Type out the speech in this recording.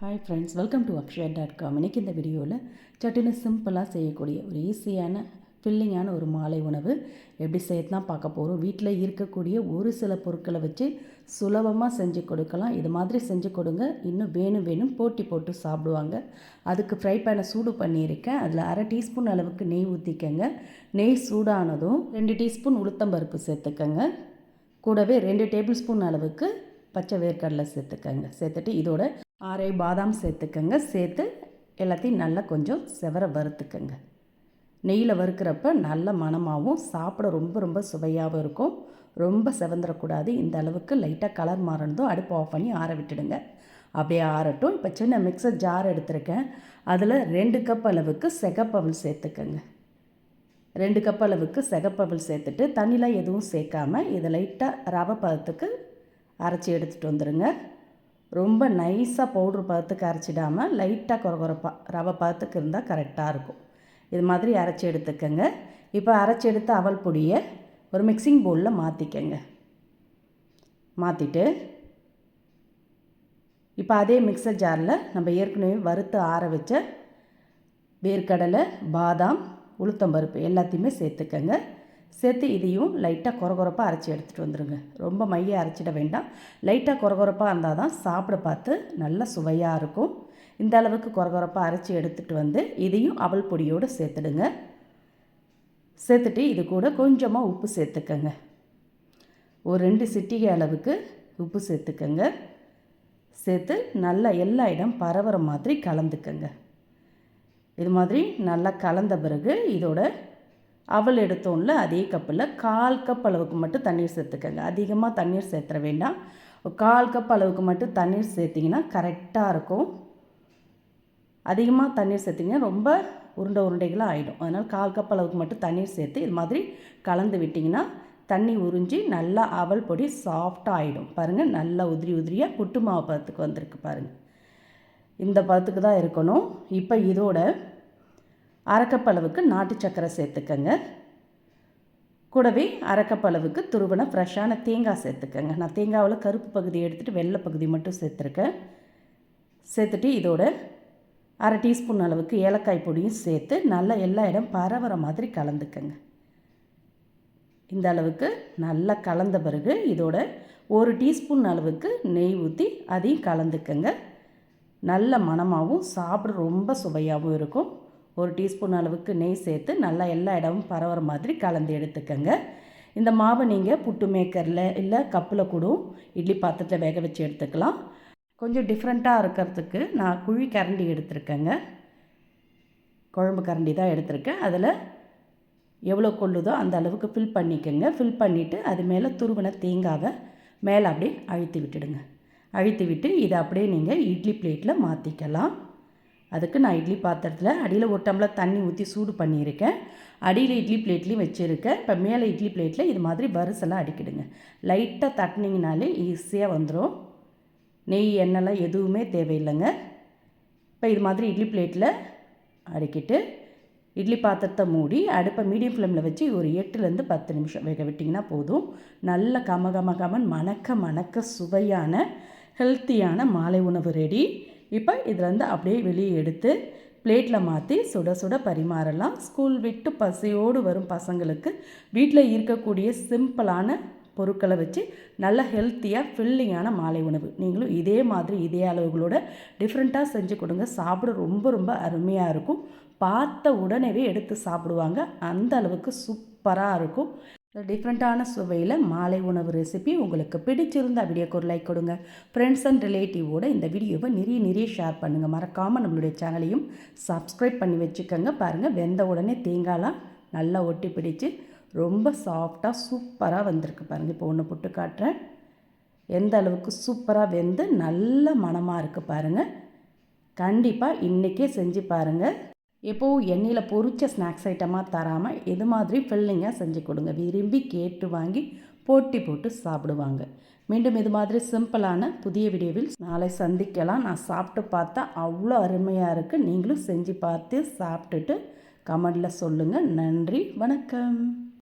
Hi friends welcome to Akshaya dot com இன்றைக்கி இந்த வீடியோவில் சட்டுன்னு சிம்பிளாக செய்யக்கூடிய ஒரு ஈஸியான ஃபில்லிங்கான ஒரு மாலை உணவு எப்படி செய்யலாம் பார்க்க போகிறோம் வீட்டில் இருக்கக்கூடிய ஒரு சில பொருட்களை வச்சு சுலபமாக செஞ்சு கொடுக்கலாம். இது மாதிரி செஞ்சு கொடுங்க. இன்னும் வேணும் வேணும் போட்டி போட்டு சாப்பிடுவாங்க. அதுக்கு ஃப்ரை பேனை சூடு பண்ணியிருக்கேன். அதில் அரை டீஸ்பூன் அளவுக்கு நெய் ஊற்றிக்கங்க நெய் சூடானதும் ரெண்டு டீஸ்பூன் உளுத்தம்பருப்பு சேர்த்துக்கங்க. கூடவே ரெண்டு டேபிள் ஸ்பூன் அளவுக்கு பச்சை வேர்க்கடலை சேர்த்துக்கங்க. சேர்த்துட்டு இதோட ஆரை பாதாம் சேர்த்துக்கங்க. சேர்த்து எல்லாத்தையும் நல்லா கொஞ்சம் செவர வறுத்துக்கங்க. நெய்யில் வறுக்கிறப்ப நல்ல மணமாகவும் சாப்பிட ரொம்ப ரொம்ப சுவையாகவும் இருக்கும். ரொம்ப செவந்துடக்கூடாது இந்த அளவுக்கு லைட்டாக கலர் மாறினதும் அடுப்பு ஆஃப் பண்ணி ஆற விட்டுடுங்க. அப்படியே ஆறட்டும். இப்போ சின்ன மிக்சர் ஜார் எடுத்திருக்கேன். அதில் ரெண்டு கப் அளவுக்கு செகப்பவல் சேர்த்துக்கங்க. ரெண்டு கப் அளவுக்கு செகப்பவல் சேர்த்துட்டு தண்ணிலாம் எதுவும் சேர்க்காம இதை லைட்டாக ரவை பதத்துக்கு அரைச்சி எடுத்துகிட்டு வந்துடுங்க ரொம்ப நைஸாக பவுட்ரு பதத்துக்கு அரைச்சிடாமல் லைட்டாக குறகுறப்பாக ரவை பதத்துக்கு இருந்தால் கரெக்டாக இருக்கும். இது மாதிரி அரைச்சி எடுத்துக்கோங்க. இப்போ அரைச்சி எடுத்த அவல் பொடியை ஒரு மிக்சிங் பவுலில் மாற்றிக்கங்க மாற்றிட்டு இப்போ அதே மிக்சர் ஜாரில் நம்ம ஏற்கனவே வறுத்து ஆற வச்ச வேர்க்கடலை பாதாம் உளுத்தம்பருப்பு எல்லாத்தையுமே சேர்த்துக்கங்க. சேர்த்து இதையும் லைட்டாக குறகுறப்பாக அரைச்சி எடுத்துகிட்டு வந்துடுங்க ரொம்ப மைய அரைச்சிட வேண்டாம். லைட்டாக குறகுறப்பாக இருந்தால் தான் சாப்பிட பார்த்து நல்ல சுவையாக இருக்கும். இந்த அளவுக்கு குறகுறப்பாக அரைச்சி எடுத்துகிட்டு வந்து இதையும் அவல் பொடியோடு சேர்த்துடுங்க. சேர்த்துட்டு இது கூட கொஞ்சமாக உப்பு சேர்த்துக்கங்க. ஒரு ரெண்டு சிட்டிகை அளவுக்கு உப்பு சேர்த்துக்கங்க. சேர்த்து நல்லா எல்லா இடம் பரவுற மாதிரி கலந்துக்கங்க. இது மாதிரி நல்லா கலந்த பிறகு இதோட அவல் எடுத்தோம்ல அதே கப்பில் கால் கப் அளவுக்கு மட்டும் தண்ணீர் சேர்த்துக்கங்க. அதிகமாக தண்ணீர் சேர்த்துற வேண்டாம். கால் கப் அளவுக்கு மட்டும் தண்ணீர் சேர்த்திங்கன்னா கரெக்டாக இருக்கும். அதிகமாக தண்ணீர் சேர்த்திங்கன்னா ரொம்ப உருண்டை உருண்டைகளாக ஆகிடும் அதனால் கால் கப் அளவுக்கு மட்டும் தண்ணீர் சேர்த்து இது மாதிரி கலந்து விட்டிங்கன்னா தண்ணி உறிஞ்சி நல்லா அவல் பொடி சாஃப்டாக ஆகிடும் பாருங்கள் நல்லா உதிரி உதிரியாக புட்டு மாவு பதத்துக்கு வந்திருக்கு பாருங்கள் இந்த பதத்துக்கு தான் இருக்கணும். இப்போ இதோட அரைக்கப்பளவுக்கு நாட்டு சக்கரை சேர்த்துக்கங்க. கூடவே அரைக்கப்பளவுக்கு துருவன ஃப்ரெஷ்ஷான தேங்காய் சேர்த்துக்கங்க. நான் தேங்காவில் கருப்பு பகுதி எடுத்துகிட்டு வெள்ளை பகுதி மட்டும் சேர்த்துருக்கேன். சேர்த்துட்டு இதோட அரை டீஸ்பூன் அளவுக்கு ஏலக்காய் பொடியும் சேர்த்து நல்லா எல்லா இடம் பரவற மாதிரி கலந்துக்கங்க. இந்த அளவுக்கு நல்லா கலந்த பிறகு இதோட ஒரு டீஸ்பூன் அளவுக்கு நெய் ஊற்றி அதையும் கலந்துக்கங்க. நல்ல மணமாகவும் சாப்பிட ரொம்ப சுவையாகவும் இருக்கும். ஒரு டீஸ்பூன் அளவுக்கு நெய் சேர்த்து நல்லா எல்லா இடமும் பரவுற மாதிரி கலந்து எடுத்துக்கோங்க. இந்த மாவை நீங்கள் புட்டு மேக்கரில் இல்லை கப்பில் கூட இட்லி பாத்திரத்தில் வேக வச்சு எடுத்துக்கலாம். கொஞ்சம் டிஃப்ரெண்ட்டாக இருக்கிறதுக்கு நான் குழி கரண்டி எடுத்திருக்கேங்க. குழம்பு கரண்டி தான் எடுத்திருக்கேன். அதில் எவ்வளோ கொள்ளுதோ அந்த அளவுக்கு ஃபில் பண்ணிக்கோங்க. ஃபில் பண்ணிவிட்டு அது மேலே துருவின தேங்காவை மேலே அப்படியே அழுத்தி விட்டுடுங்க. அழுத்தி விட்டு இதை அப்படியே நீங்கள் இட்லி பிளேட்டில் மாற்றிக்கலாம் அதுக்கு நான் இட்லி பாத்திரத்தில் அடியில் ஒரு டம்ளர் தண்ணி ஊற்றி சூடு பண்ணியிருக்கேன். அடியில் இட்லி பிளேட்லேயும் வச்சுருக்கேன். இப்போ மேலே இட்லி பிளேட்டில் இது மாதிரி வரிசெல்லாம் அடிக்கிடுங்க. லைட்டாக தட்டினீங்கனாலே ஈஸியாக வந்துடும் நெய் எண்ணெய்லாம் எதுவுமே தேவையில்லைங்க. இப்போ இது மாதிரி இட்லி பிளேட்டில் அடிக்கிட்டு இட்லி பாத்திரத்தை மூடி அடுப்பை மீடியம் ஃப்ளேமில் வச்சு ஒரு எட்டுலேருந்து பத்து நிமிஷம் வேக விட்டிங்கன்னா போதும். நல்ல கம கம கமன் மணக்க மணக்க சுவையான ஹெல்த்தியான மாலை உணவு ரெடி இப்போ இதுலேருந்து அப்படியே வெளியே எடுத்து பிளேட்டில் மாற்றி சுட சுட பரிமாறலாம். ஸ்கூல் விட்டு பசியோடு வரும் பசங்களுக்கு வீட்டில் இருக்கக்கூடிய சிம்பிளான பொருட்களை வச்சு நல்ல ஹெல்த்தியாக ஃபில்லிங்கான மாலை உணவு. நீங்களும் இதே மாதிரி இதே அளவுகளோட டிஃப்ரெண்ட்டாக செஞ்சு கொடுங்க. சாப்பிட ரொம்ப ரொம்ப அருமையாக இருக்கும். பார்த்த உடனேவே எடுத்து சாப்பிடுவாங்க. அந்த அளவுக்கு சூப்பராக இருக்கும். டிஃப்ரெண்ட்டான சுவையில் மாலை உணவு ரெசிபி உங்களுக்கு பிடிச்சிருந்தா வீடியோக்கு ஒரு லைக் கொடுங்க. ஃப்ரெண்ட்ஸ் அண்ட் ரிலேட்டிவோட இந்த வீடியோவை நிறைய நிறைய ஷேர் பண்ணுங்கள் மறக்காமல் நம்மளுடைய சேனலையும் சப்ஸ்கிரைப் பண்ணி வச்சுக்கோங்க. பாருங்கள் வெந்த உடனே தேங்காய்லாம் நல்லா ஒட்டி பிடிச்சி ரொம்ப சாஃப்டாக சூப்பராக வந்திருக்கு பாருங்கள் இப்போ ஒன்று புட்டு காட்டுறேன். எந்த அளவுக்கு சூப்பராக வெந்து நல்ல மனமாக இருக்குது பாருங்கள் கண்டிப்பாக இன்றைக்கே செஞ்சு பாருங்கள் எப்போவும் எண்ணெயில் பொறிச்ச ஸ்நாக்ஸ் ஐட்டமாக தராமல் இது மாதிரி ஃபில்லிங்காக செஞ்சு கொடுங்க. விரும்பி கேட்டு வாங்கி போட்டி போட்டு சாப்பிடுவாங்க. மீண்டும் இது மாதிரி சிம்பிளான புதிய வீடியோவில் நாளை சந்திக்கலாம். நான் சாப்பிட்டு பார்த்தா அவ்வளோ அருமையாக இருக்குது நீங்களும் செஞ்சு பார்த்து சாப்பிட்டுட்டு கமெண்டில் சொல்லுங்கள் நன்றி. வணக்கம்.